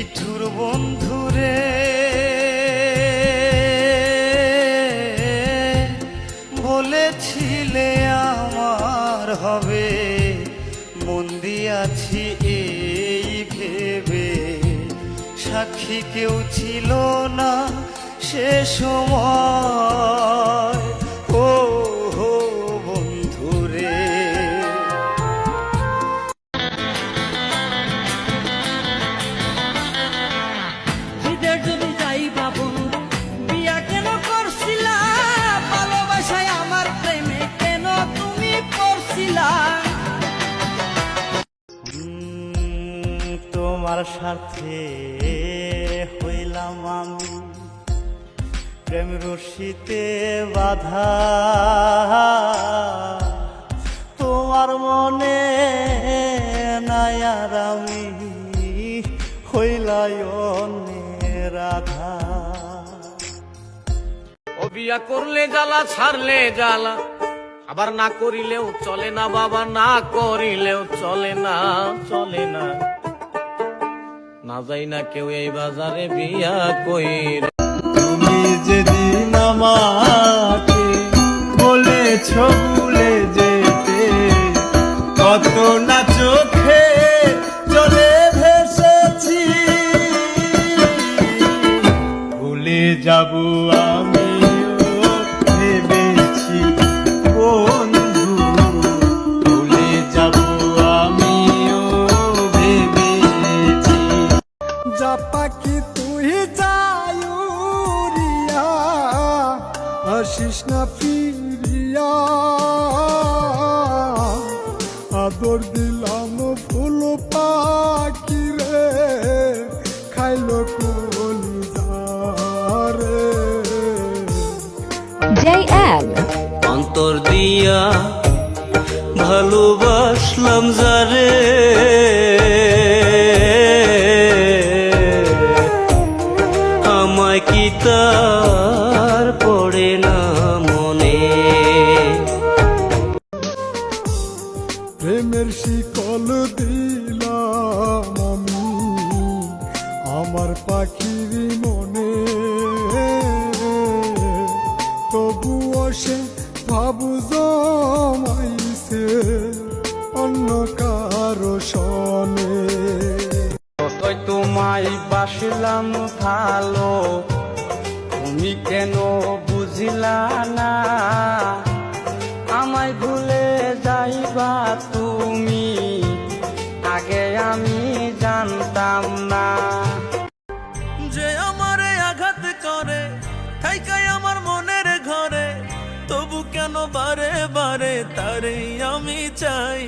নিঠুর বন্ধুরে। বলেছিলে আমার হবে মন্দি আছি এই ভেবে। সাক্ষী কেউ ছিল না সে সময়। তোমার সাথে হইলাম আমি। প্রেম রশিতে বাধা। তোমার মনে নাই আর আমি হইলাই রাধা বিয়া করলে জ্বালা, ছাড়লে জ্বালা। আবার না করিলেও চলে না বাবা, না করিলেও চলে না চলে না। না যাই না কেউ এই বাজারে বিয়া কই তুমি যেদিন আমাকে বলেছ ভুলে যেতে, কত না চোখে চলে ভেসেছি। ভুলে যাব আমি আসিস না ফিরিয়া আদর দিলাম ফুল পাখি রে খাইলো রে। অন্তর দিয়া ভালোবাসলাম যারে। আমায় কি তার পড়ে না মনে। প্রেমের শিকল দিলাম আমি আমার পাখির মনে। তবুও সে ভাবু জমাইছে অন্য কারও সনে। তোমায় বাসলাম ভালো তুমি কেন বুঝিলা আমায় ভুলে যাইবা তুমি। আগে আমি জানতাম না। যে আমারে আঘাত করে, থাইকাই আমার মনের ঘরে, তবু কেন বারে বারে তারে আমি চাই।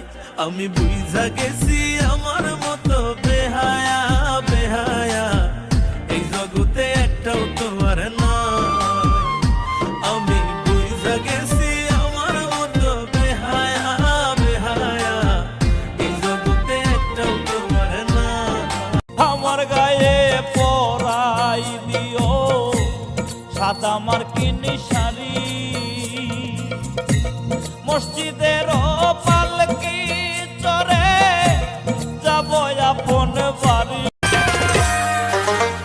আমি বুঝা গেছি আমার মতো বেহায়া বেহায়া। এই জগতে একটাও তোমার না সাদা মার্কিনি শাড়ি। মসজিদের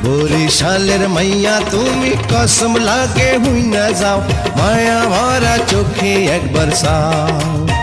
বরিশালের মাইয়া, তুমি কসম লাগে হুই না যাও। মায়া ভরা চোখে একবার সাও